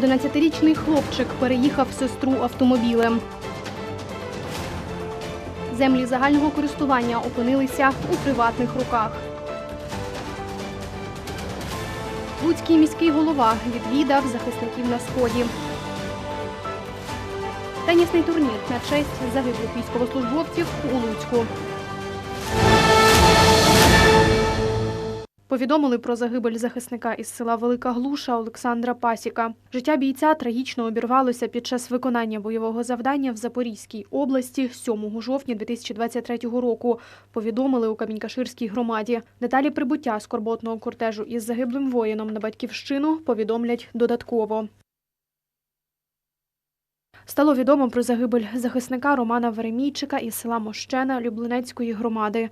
11-річний хлопчик переїхав сестру автомобілем. Землі загального користування опинилися у приватних руках. Луцький міський голова відвідав захисників на сході. Тенісний турнір на честь загиблих військовослужбовців у Луцьку. Повідомили про загибель захисника із села Велика Глуша Олександра Пасіка. Життя бійця трагічно обірвалося під час виконання бойового завдання в Запорізькій області 7 жовтня 2023 року. Повідомили у Камінькаширській громаді. Деталі прибуття скорботного кортежу із загиблим воїном на батьківщину повідомлять додатково. Стало відомо про загибель захисника Романа Веремійчика із села Мощена Люблинецької громади.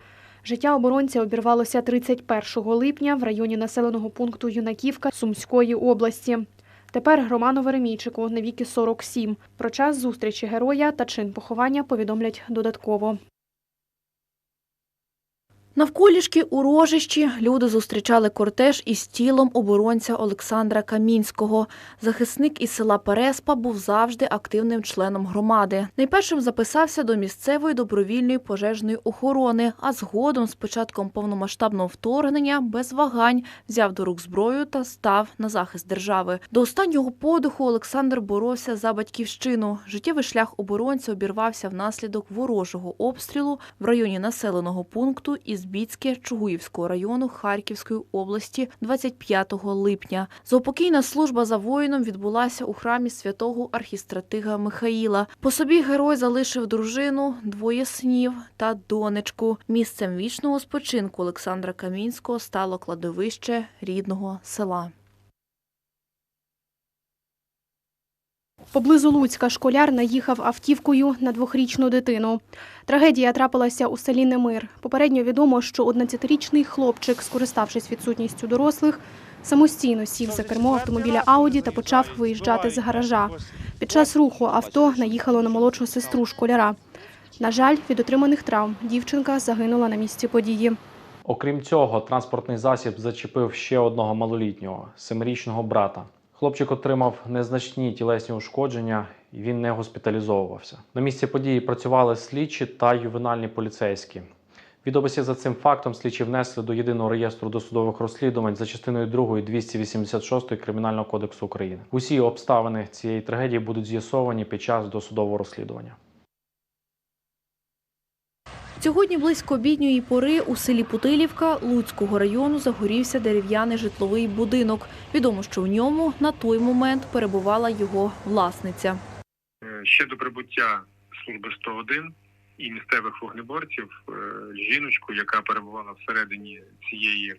Життя оборонця обірвалося 31 липня в районі населеного пункту Юнаківка Сумської області. Тепер Роману Веремійчику на віки 47. Про час зустрічі героя та чин поховання повідомлять додатково. Навколішки у рожищі люди зустрічали кортеж із тілом оборонця Олександра Камінського. Захисник із села Переспа був завжди активним членом громади. Найпершим записався до місцевої добровільної пожежної охорони, а згодом, з початком повномасштабного вторгнення, без вагань взяв до рук зброю та став на захист держави. До останнього подиху Олександр боровся за батьківщину. Життєвий шлях оборонця обірвався внаслідок ворожого обстрілу в районі населеного пункту Ізбіцьке Чугуївського району Харківської області 25 липня. Заупокійна служба за воїном відбулася у храмі святого архістратига Михаїла. По собі герой залишив дружину, двоє снів та донечку. Місцем вічного спочинку Олександра Камінського стало кладовище рідного села. Поблизу Луцька школяр наїхав автівкою на двохрічну дитину. Трагедія трапилася у селі Немир. Попередньо відомо, що 11-річний хлопчик, скориставшись відсутністю дорослих, самостійно сів за кермо автомобіля Ауді та почав виїжджати з гаража. Під час руху авто наїхало на молодшу сестру школяра. На жаль, від отриманих травм дівчинка загинула на місці події. Окрім цього, транспортний засіб зачепив ще одного малолітнього семирічного брата. Хлопчик отримав незначні тілесні ушкодження, і він не госпіталізовувався. На місці події працювали слідчі та ювенальні поліцейські. Відомості за цим фактом слідчі внесли до єдиного реєстру досудових розслідувань за частиною 2 286 Кримінального кодексу України. Усі обставини цієї трагедії будуть з'ясовані під час досудового розслідування. Сьогодні близько обідньої пори у селі Путилівка Луцького району загорівся дерев'яний житловий будинок. Відомо, що в ньому на той момент перебувала його власниця. Е, Ще до прибуття служби 101 і місцевих вогнеборців е, жіночку, яка перебувала всередині цієї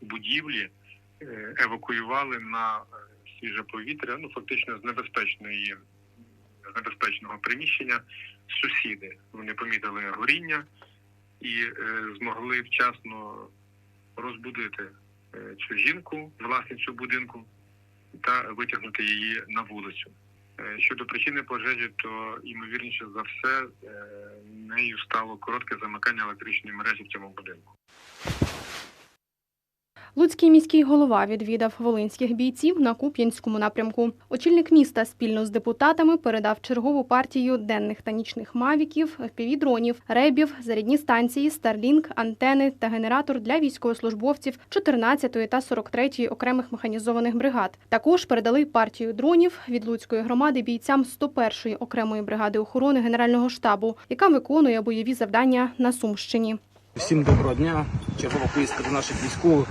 будівлі, е, евакуювали на свіже повітря, ну фактично з небезпечної небезпечного приміщення сусіди. Вони помітили горіння і е, змогли вчасно розбудити е, цю жінку, власницю будинку, та витягнути її на вулицю. Е, Щодо причини пожежі, то ймовірніше за все нею стало коротке замикання електричної мережі в цьому будинку. Луцький міський голова відвідав волинських бійців на Куп'янському напрямку. Очільник міста спільно з депутатами передав чергову партію денних та нічних мавіків, FPV-дронів, ребів, зарядні станції, Starlink, антени та генератор для військовослужбовців 14-ї та 43-ї окремих механізованих бригад. Також передали партію дронів від Луцької громади бійцям 101-ї окремої бригади охорони Генерального штабу, яка виконує бойові завдання на Сумщині. Всім доброго дня. Чергова поїздка до наших військових.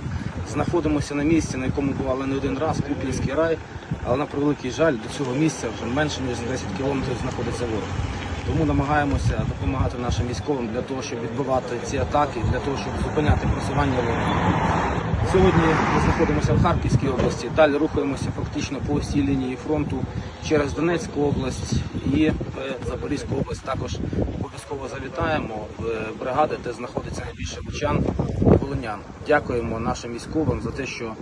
Знаходимося на місці, на якому бували не один раз, Куп'янський рай. Але на превеликий жаль, до цього місця вже менше ніж за 10 кілометрів знаходиться ворог. Тому намагаємося допомагати нашим військовим для того, щоб відбивати ці атаки, для того, щоб зупиняти просування ворога. Сьогодні ми знаходимося в Харківській області. Далі рухаємося фактично по всій лінії фронту через Донецьку область і в Запорізьку область. Також обов'язково завітаємо в бригади, де знаходиться найбільше бучан і волинян. Дякуємо нашим військовим за те, що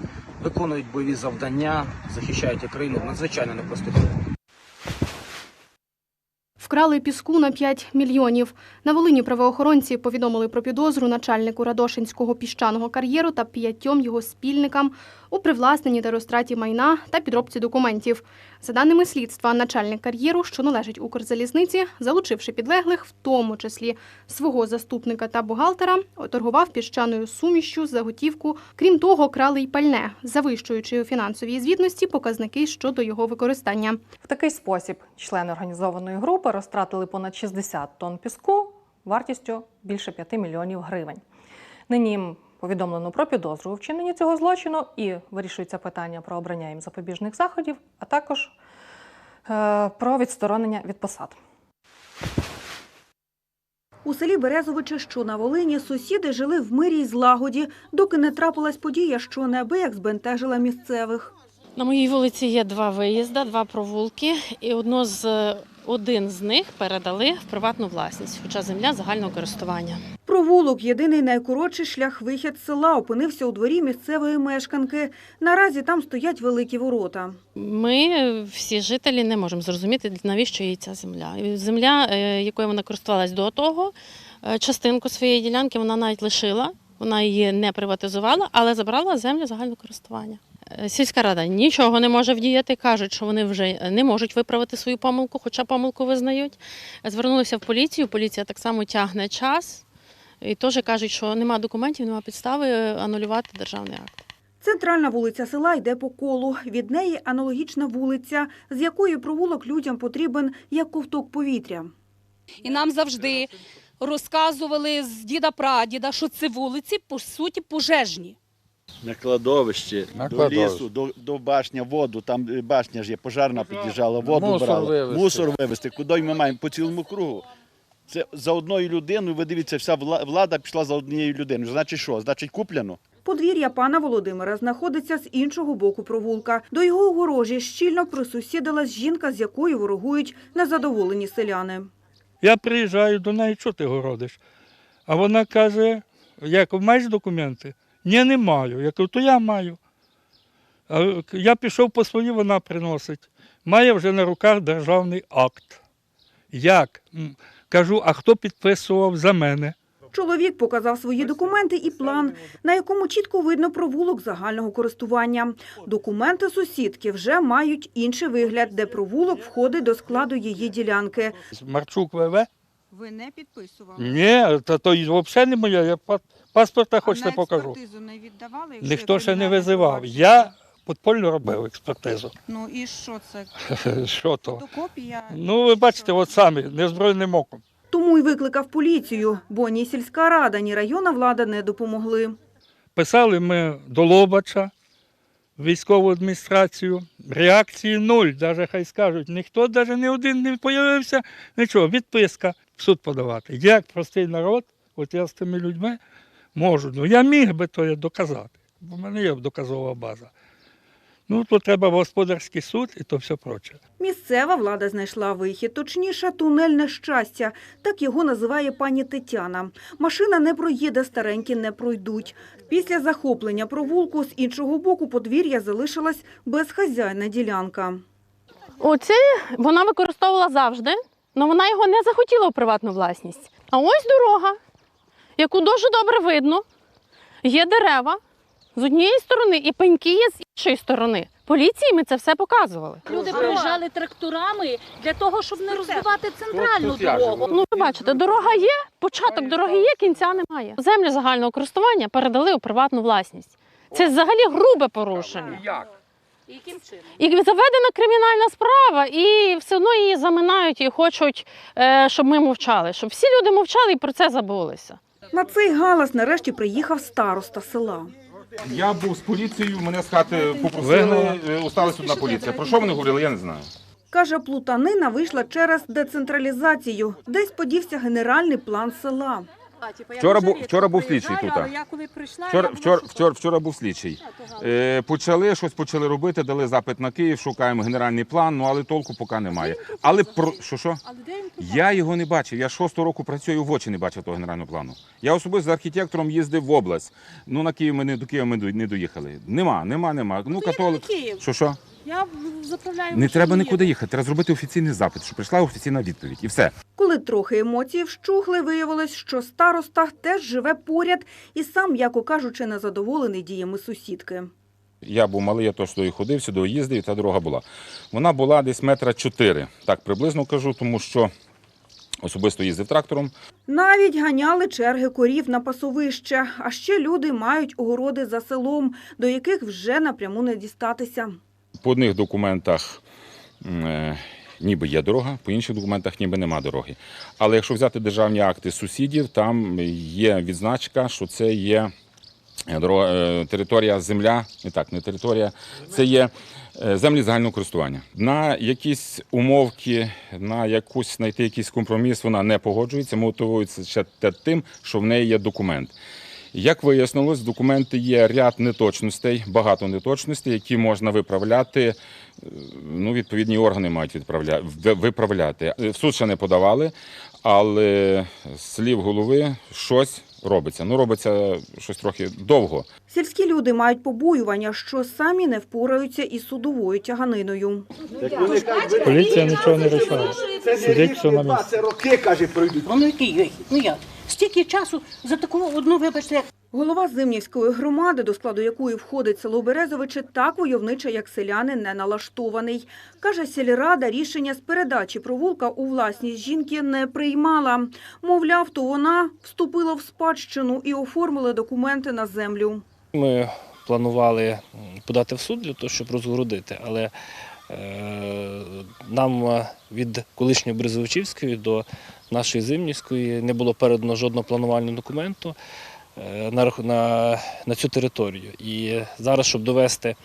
виконують бойові завдання, захищають Україну в надзвичайно непростих умовах. Вкрали піску на 5 мільйонів. На Волині правоохоронці повідомили про підозру начальнику Радошинського піщаного кар'єру та п'ятьом його спільникам у привласненні та розтраті майна та підробці документів. За даними слідства, начальник кар'єру, що належить Укрзалізниці, залучивши підлеглих, в тому числі свого заступника та бухгалтера, оторгував піщаною сумішчю за готівку. Крім того, крали й пальне, завищуючи у фінансовій звітності показники щодо його використання. В такий спосіб члени організованої групи розтратили понад 60 тонн піску вартістю більше 5 мільйонів гривень. Нині повідомлено про підозру у вчиненні цього злочину і вирішується питання про обрання їм запобіжних заходів, а також е, про відсторонення від посад. У селі Березовичі, що на Волині, сусіди жили в мирі й злагоді, доки не трапилась подія, що неабияк збентежила місцевих. На моїй вулиці є два виїзди, два провулки, і одно з один з них передали в приватну власність, хоча земля загального користування. Провулок, єдиний найкоротший шлях вихід села, опинився у дворі місцевої мешканки. Наразі там стоять великі ворота. Ми всі жителі не можемо зрозуміти, навіщо їй ця земля. Земля, е, якою вона користувалась до того, е, частинку своєї ділянки вона навіть лишила. Вона її не приватизувала, але забрала землю загального користування. Е, Сільська рада нічого не може вдіяти. кажуть, що вони вже не можуть виправити свою помилку, хоча помилку визнають. Звернулися в поліцію. Поліція так само тягне час і теж кажуть, що нема документів, нема підстави е, анулювати державний акт. Центральна вулиця села йде по колу. Від неї аналогічна вулиця, з якої провулок людям потрібен як ковток повітря. І нам завжди розказували з діда прадіда, що це вулиці по суті пожежні. На кладовище, На до кладовище. лісу, до, до башня, воду. Там е, башня ж є, пожарна під'їжджала, воду Мусор брала. вивезти. Мусор вивезти. Куди ми маємо? По цілому кругу. Це за одною людиною, ви дивіться, вся влада пішла за однією людиною. Значить що? Значить куплено? Подвір'я пана Володимира знаходиться з іншого боку провулка. До його огорожі щільно присусідилась жінка, з якою ворогують незадоволені селяни. Я приїжджаю до неї, що ти городиш? А вона каже, як маєш документи? Ні, не маю. Я кажу, то я маю. А я пішов по свої, вона приносить. Має вже на руках державний акт. Як? Кажу, а хто підписував за мене? Чоловік показав свої документи і план, на якому чітко видно провулок загального користування. Документи сусідки вже мають інший вигляд, де провулок входить до складу її ділянки. Марчук ВВ? Ви не підписували? Ні, та то взагалі не моя. Я па- паспорта хочете а на покажу. не віддавали? Ніхто ще не визивав. Я подпольно робив експертизу. Ну і що це? Що то? Фотокопія? Ну, ви бачите, от самі, незброєним оком. Тому й викликав поліцію, бо ні сільська рада, ні районна влада не допомогли. Писали ми до Лобача, військову адміністрацію. Реакції нуль, навіть хай скажуть. Ніхто навіть не один не з'явився. Нічого, відписка в суд подавати. Як простий народ, от я з тими людьми можу. Ну я міг би то доказати, бо в мене є доказова база. Ну, то треба в господарський суд і то все проче. Місцева влада знайшла вихід, точніше, тунельне щастя. Так його називає пані Тетяна. Машина не проїде, старенькі не пройдуть. Після захоплення провулку з іншого боку подвір'я залишилась безхазяйна ділянка. Оце вона використовувала завжди, але вона його не захотіла у приватну власність. А ось дорога, яку дуже добре видно. Є дерева з однієї сторони і пеньки є з іншої сторони. Поліції ми це все показували. Люди приїжджали тракторами для того, щоб не розбивати центральну дорогу. Ну, ви бачите, дорога є, початок дороги є, кінця немає. Землю загального користування передали у приватну власність. Це взагалі грубе порушення. Яким чином? І заведена кримінальна справа, і все одно її заминають і хочуть, е, щоб ми мовчали, щоб всі люди мовчали і про це забулися. На цей галас нарешті приїхав староста села. Я був з поліцією, мене з хати попросили, е, осталась одна поліція. Про що вони говорили, я не знаю. Каже, плутанина вийшла через децентралізацію. Десь подівся генеральний план села. Вчора був- вчора був слідчий тут, Але я коли прийшла, Вчора, я вчора, вчора, вчора був слідчий. Е, почали щось почали робити, дали запит на Київ, шукаємо генеральний план, ну але толку поки немає. Але про що що? Але де він тут? Я його не бачив. Я шостого року працюю в очі не бачив того генерального плану. Я особисто з архітектором їздив в область. Ну на Київ ми не до Києва ми до- не доїхали. Нема, нема, нема. Ну то їдемо католик. на Київ. Що що? Я заправляю. Не треба нікуди їхати, треба зробити офіційний запит, щоб прийшла офіційна відповідь. І все. Коли трохи емоцій вщухли, виявилось, що староста теж живе поряд і сам, м'яко кажучи, незадоволений діями сусідки. Я був малий, я то сюди ходив, сюди їздив, і та дорога була. Вона була десь метра чотири, так приблизно кажу, тому що особисто їздив трактором. Навіть ганяли черги корів на пасовище, а ще люди мають огороди за селом, до яких вже напряму не дістатися. По одних документах е, ніби є дорога, по інших документах ніби нема дороги. Але якщо взяти державні акти сусідів, там є відзначка, що це є е, дорога- е, територія земля, не так, не територія, це є землі загального користування. На якісь умовки, на якусь знайти якийсь компроміс, вона не погоджується, мотивується ще тим, що в неї є документ. Як вияснилось, документи є ряд неточностей, багато неточностей, які можна виправляти. е, Ну, відповідні органи мають відправля... виправляти. В суд ще не подавали, але з слів голови щось робиться. Ну, робиться щось трохи довго. Сільські люди мають побоювання, що самі не впораються із судовою тяганиною. Поліція нічого не рішає. Все на місці. Це роки, каже, пройдуть. Ну який вихід? Ну як? Стільки часу за таку одну, вибачте, Голова Зимнівської громади, до складу якої входить село Березовичі, так войовниче, як селяни, не налаштований. Каже, сільрада рішення з передачі провулка у власність жінки не приймала. Мовляв, то вона вступила в спадщину і оформила документи на землю. Ми планували подати в суд для того, щоб розгородити, але е, нам від колишньої Березовичівської до нашої Зимнівської не було передано жодного планувального документу е, на, на, на цю територію. І зараз, щоб довести,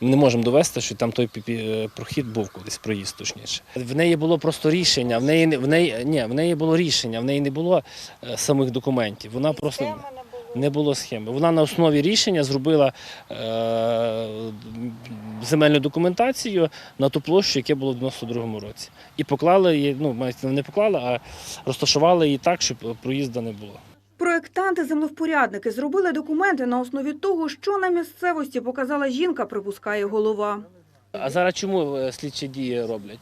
ми не можемо довести, що там той е, прохід був колись, проїзд точніше. В неї було просто рішення, в неї, в неї, ні, в неї було рішення, в неї не було е, самих документів. Вона просто не було схеми. Вона на основі рішення зробила е, земельну документацію на ту площу, яке було в 92-му році. І поклали її, ну, не поклали, а розташували її так, щоб проїзду не було. Проєктанти-землевпорядники зробили документи на основі того, що на місцевості показала жінка, припускає голова. А зараз чому е, слідчі дії роблять?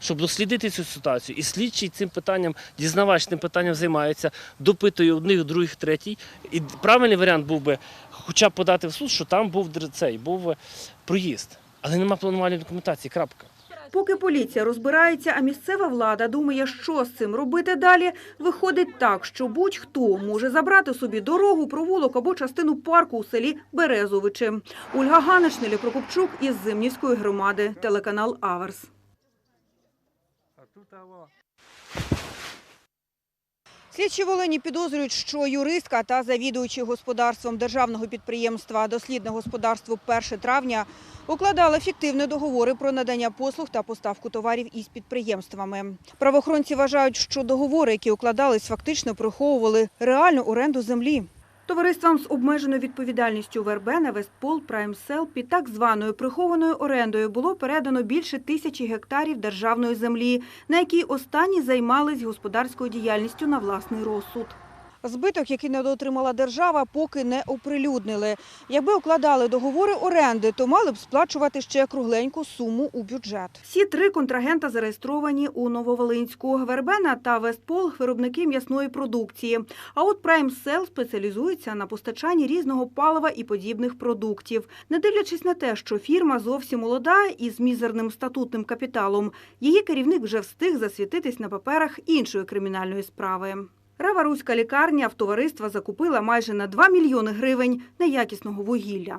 Щоб дослідити цю ситуацію. І слідчий цим питанням, дізнавач цим питанням займається, допитує одних, других, третій. І правильний варіант був би хоча б подати в суд, що там був цей, був е, проїзд. Але нема планувальної документації, крапка. Поки поліція розбирається, а місцева влада думає, що з цим робити далі, виходить так, що будь-хто може забрати собі дорогу, провулок або частину парку у селі Березовичі. Ольга Ганич, Нелі Прокопчук із Зимнівської громади, телеканал Аверс. Слідчі Волині підозрюють, що юристка та завідуючий господарством державного підприємства «Дослідне господарство 1 травня» укладали фіктивні договори про надання послуг та поставку товарів із підприємствами. Правоохоронці вважають, що договори, які укладались, фактично приховували реальну оренду землі. Товариствам з обмеженою відповідальністю Вербена, Вестпол, Праймсел під так званою прихованою орендою було передано більше тисячі гектарів державної землі, на якій останні займались господарською діяльністю на власний розсуд. Збиток, який недоотримала держава, поки не оприлюднили. Якби укладали договори оренди, то мали б сплачувати ще кругленьку суму у бюджет. Всі три контрагента зареєстровані у Нововолинську. Вербена та Вестпол – виробники м'ясної продукції. А от Cell спеціалізується на постачанні різного палива і подібних продуктів. Не дивлячись на те, що фірма зовсім молода і з мізерним статутним капіталом, її керівник вже встиг засвітитись на паперах іншої кримінальної справи. Рава Руська лікарня в товариства закупила майже на 2 мільйони гривень неякісного вугілля.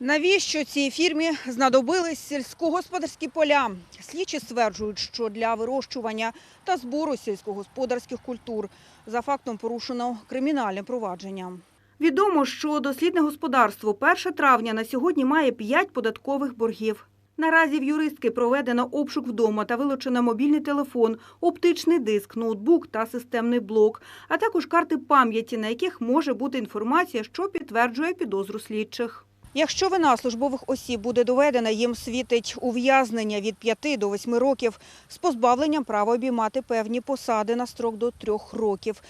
Навіщо цій фірмі знадобились сільськогосподарські поля? Слідчі стверджують, що для вирощування та збору сільськогосподарських культур за фактом порушено кримінальне провадження. Відомо, що дослідне господарство 1 травня на сьогодні має 5 податкових боргів. Наразі в юристки проведено обшук вдома та вилучено мобільний телефон, оптичний диск, ноутбук та системний блок, а також карти пам'яті, на яких може бути інформація, що підтверджує підозру слідчих. Якщо вина службових осіб буде доведена, їм світить ув'язнення від 5 до 8 років з позбавленням права обіймати певні посади на строк до 3 років.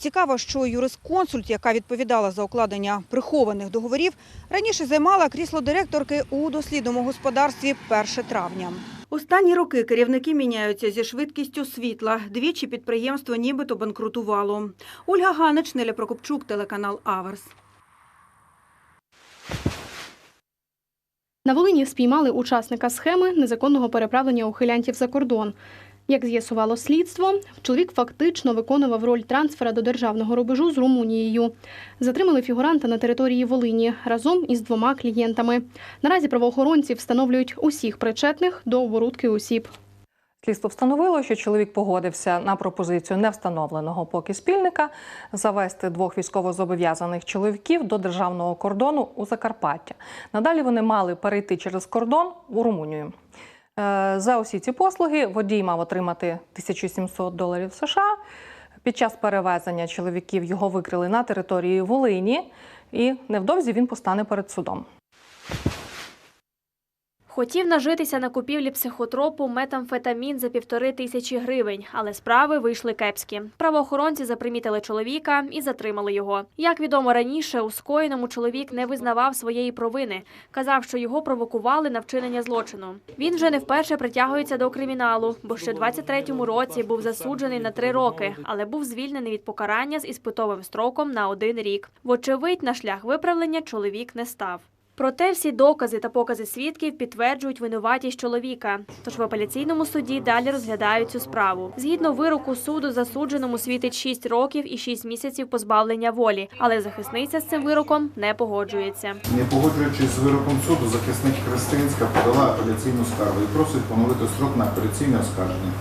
Цікаво, що юрисконсульт, яка відповідала за укладення прихованих договорів, раніше займала крісло директорки у дослідному господарстві 1 травня. Останні роки керівники міняються зі швидкістю світла. Двічі підприємство нібито банкрутувало. Ольга Ганич, Неля Прокопчук, телеканал Аверс. На Волині спіймали учасника схеми незаконного переправлення ухилянтів за кордон. Як з'ясувало слідство, чоловік фактично виконував роль трансфера до державного рубежу з Румунією. Затримали фігуранта на території Волині разом із двома клієнтами. Наразі правоохоронці встановлюють усіх причетних до оборудки осіб. Слідство встановило, що чоловік погодився на пропозицію невстановленого поки спільника завести двох військовозобов'язаних чоловіків до державного кордону у Закарпаття. Надалі вони мали перейти через кордон у Румунію. Е, За усі ці послуги водій мав отримати 1700 доларів США. Під час перевезення чоловіків його викрили на території Волині, і невдовзі він постане перед судом. Хотів нажитися на купівлі психотропу метамфетамін за півтори тисячі гривень, але справи вийшли кепські. Правоохоронці запримітили чоловіка і затримали його. Як відомо раніше, у скоєному чоловік не визнавав своєї провини, казав, що його провокували на вчинення злочину. Він вже не вперше притягується до криміналу, бо ще 23-му році був засуджений на три роки, але був звільнений від покарання з іспитовим строком на один рік. Вочевидь, на шлях виправлення чоловік не став. Проте всі докази та покази свідків підтверджують винуватість чоловіка. Тож в апеляційному суді далі розглядають цю справу. Згідно вироку суду, засудженому світить 6 років і 6 місяців позбавлення волі, але захисниця з цим вироком не погоджується. Не погоджуючись з вироком суду, захисник Христинська подала апеляційну скаргу і просить поновити строк на апеляційне оскарження,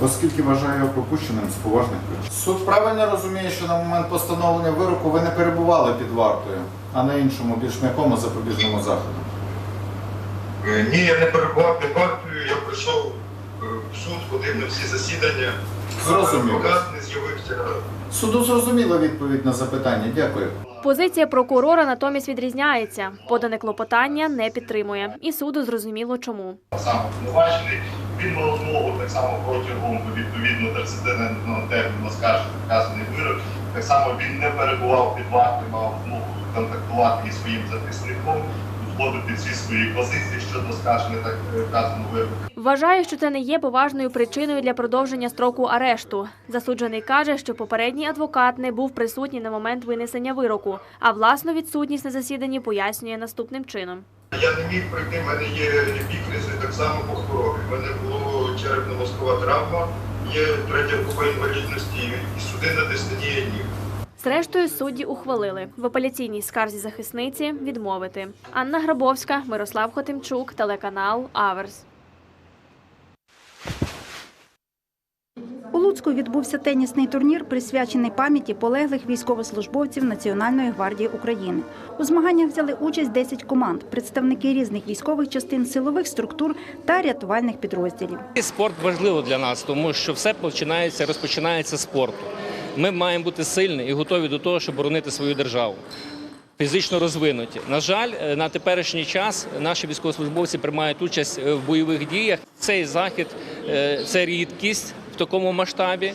оскільки вважає його пропущеним з поважних причин. Суд правильно розуміє, що на момент постановлення вироку ви не перебували під вартою, а на іншому, більш м'якому запобіжному заході. Е, Ні, я не перебував під вартою, я прийшов е, в суд, ходив на всі засідання. Зрозуміло. Адвокат не з'явився. Суду зрозуміла відповідь на запитання. Дякую. Позиція прокурора натомість відрізняється. Подане клопотання не підтримує, і суду зрозуміло чому. Сам обвинувачений, він мав змогу так само протягом відповідно 30-денного терміну оскаржити вказаний вирок. Так само він не перебував під вартою, мав змогу контактувати із своїм захисником, узгодити всі свої позиції щодо оскарження так е, вказаного вироку. Вважає, що це не є поважною причиною для продовження строку арешту. Засуджений каже, що попередній адвокат не був присутній на момент винесення вироку, а власну відсутність на засіданні пояснює наступним чином. Я не міг прийти, в мене є епікризи так само по хворобі. У мене була черепно-мозкова травма, є третя група інвалідності і судинна дистонія ніг. Зрештою, судді ухвалили в апеляційній скарзі захисниці відмовити. Анна Грабовська, Мирослав Хотимчук, телеканал Аверс. У Луцьку відбувся тенісний турнір, присвячений пам'яті полеглих військовослужбовців Національної гвардії України. У змаганнях взяли участь 10 команд, представники різних військових частин, силових структур та рятувальних підрозділів. Спорт важливо для нас, тому що все починається, розпочинається з спорту. Ми маємо бути сильні і готові до того, щоб боронити свою державу. Фізично розвинуті. На жаль, е, на теперішній час наші військовослужбовці приймають участь е, в бойових діях. Цей захід е, це рідкість в такому масштабі,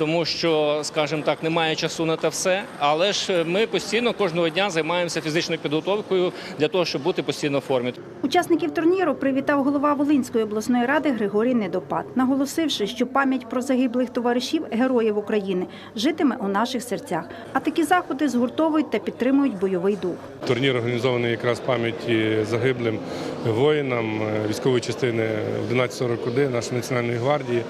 тому що, скажімо так, немає часу на те все. Але ж ми постійно кожного дня займаємося фізичною підготовкою для того, щоб бути постійно в формі. Учасників турніру привітав голова Волинської обласної ради Григорій Недопад, наголосивши, що пам'ять про загиблих товаришів героїв України житиме у наших серцях. А такі заходи згуртовують та підтримують бойовий дух. Турнір організований якраз пам'яті загиблим воїнам е, військової частини 1141 нашої національної гвардії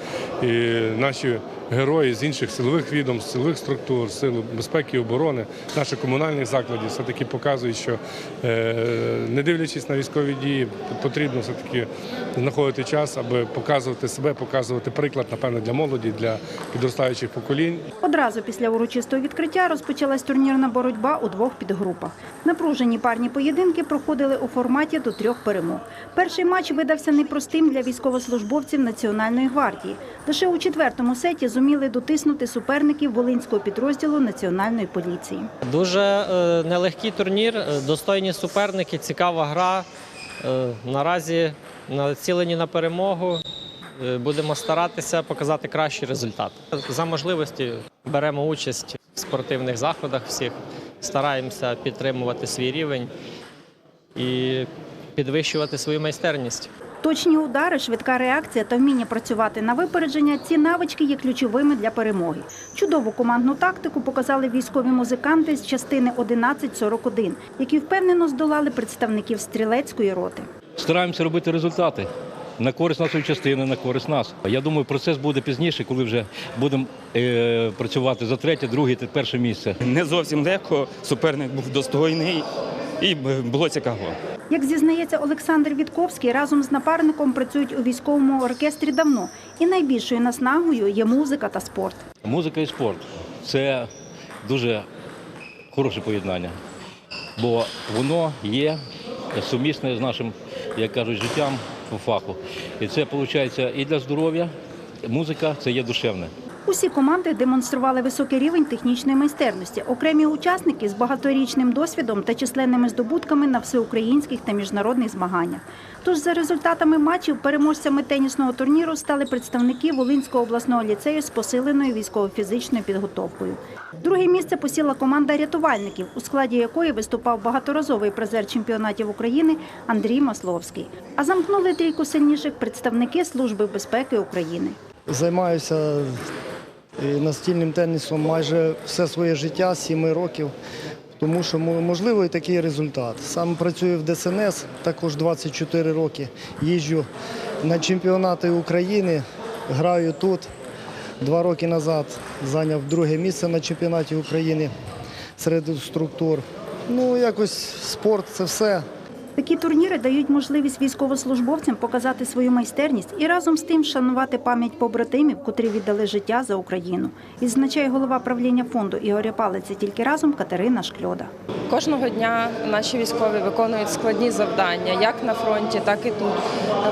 і наші герої з інших силових відомств, силових структур, сил безпеки і оборони, наших комунальних закладів все таки показують, що е, не дивлячись на військові дії, потрібно все таки знаходити час, аби показувати себе, показувати приклад, напевно, для молоді, для підростаючих поколінь. Одразу після урочистого відкриття розпочалась турнірна боротьба у двох підгрупах. Напружені парні поєдинки проходили у форматі до трьох перемог. Перший матч видався непростим для військовослужбовців Національної гвардії. Лише у четвертому сеті зуміли дотиснути суперників Волинського підрозділу Національної поліції. Дуже е, нелегкий турнір, е, достойні суперники, цікава гра. Е, наразі націлені на перемогу. Будемо старатися показати кращий результат. За можливості беремо участь в спортивних заходах всіх. Стараємося підтримувати свій рівень і підвищувати свою майстерність. Точні удари, швидка реакція та вміння працювати на випередження – ці навички є ключовими для перемоги. Чудову командну тактику показали військові музиканти з частини 1141, які впевнено здолали представників стрілецької роти. Стараємося робити результати на користь нашої частини, на користь нас. Я думаю, процес буде пізніше, коли вже будемо е, працювати за третє, друге та перше місце. Не зовсім легко, суперник був достойний і було цікаво. Як зізнається Олександр Вітковський, разом з напарником працюють у військовому оркестрі давно. І найбільшою наснагою є музика та спорт. Музика і спорт це дуже хороше поєднання, бо воно є сумісне з нашим, як кажуть, життям по фаху. І це виходить і для здоров'я. Музика це є душевне. Усі команди демонстрували високий рівень технічної майстерності. Окремі учасники з багаторічним досвідом та численними здобутками на всеукраїнських та міжнародних змаганнях. Тож за результатами матчів переможцями тенісного турніру стали представники Волинського обласного ліцею з посиленою військово-фізичною підготовкою. Друге місце посіла команда рятувальників, у складі якої виступав багаторазовий призер чемпіонатів України Андрій Масловський. А замкнули трійку сильніших представники Служби безпеки України. Займаюся настільним тенісом майже все своє життя, 7 років, тому що можливо і такий результат. Сам працюю в ДСНС, також 24 роки. Їжджу на чемпіонати України, граю тут. Два роки назад зайняв друге місце на чемпіонаті України серед структур. Ну, якось спорт це все. Такі турніри дають можливість військовослужбовцям показати свою майстерність і разом з тим шанувати пам'ять побратимів, котрі віддали життя за Україну. Відзначає голова правління фонду Ігоря Палиця тільки разом Катерина Шкльода. Кожного дня наші військові виконують складні завдання, як на фронті, так і тут,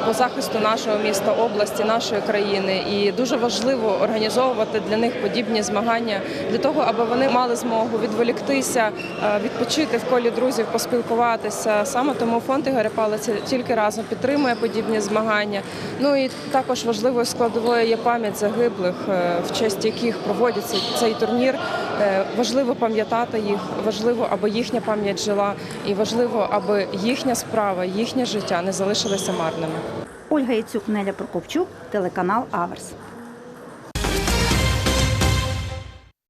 по захисту нашого міста, області, нашої країни. І дуже важливо організовувати для них подібні змагання для того, аби вони мали змогу відволіктися, е, відпочити в колі друзів, поспілкуватися. Саме тому фонд Ігоря Палиця тільки разом підтримує подібні змагання. Ну і також важливою складовою є пам'ять загиблих, е, в честь яких проводиться цей турнір. Е, Важливо пам'ятати їх, важливо, аби їхня пам'ять жила, і важливо, аби їхня справа, їхнє життя не залишилися марними. Ольга Яцюк, Неля Прокопчук, телеканал Аверс.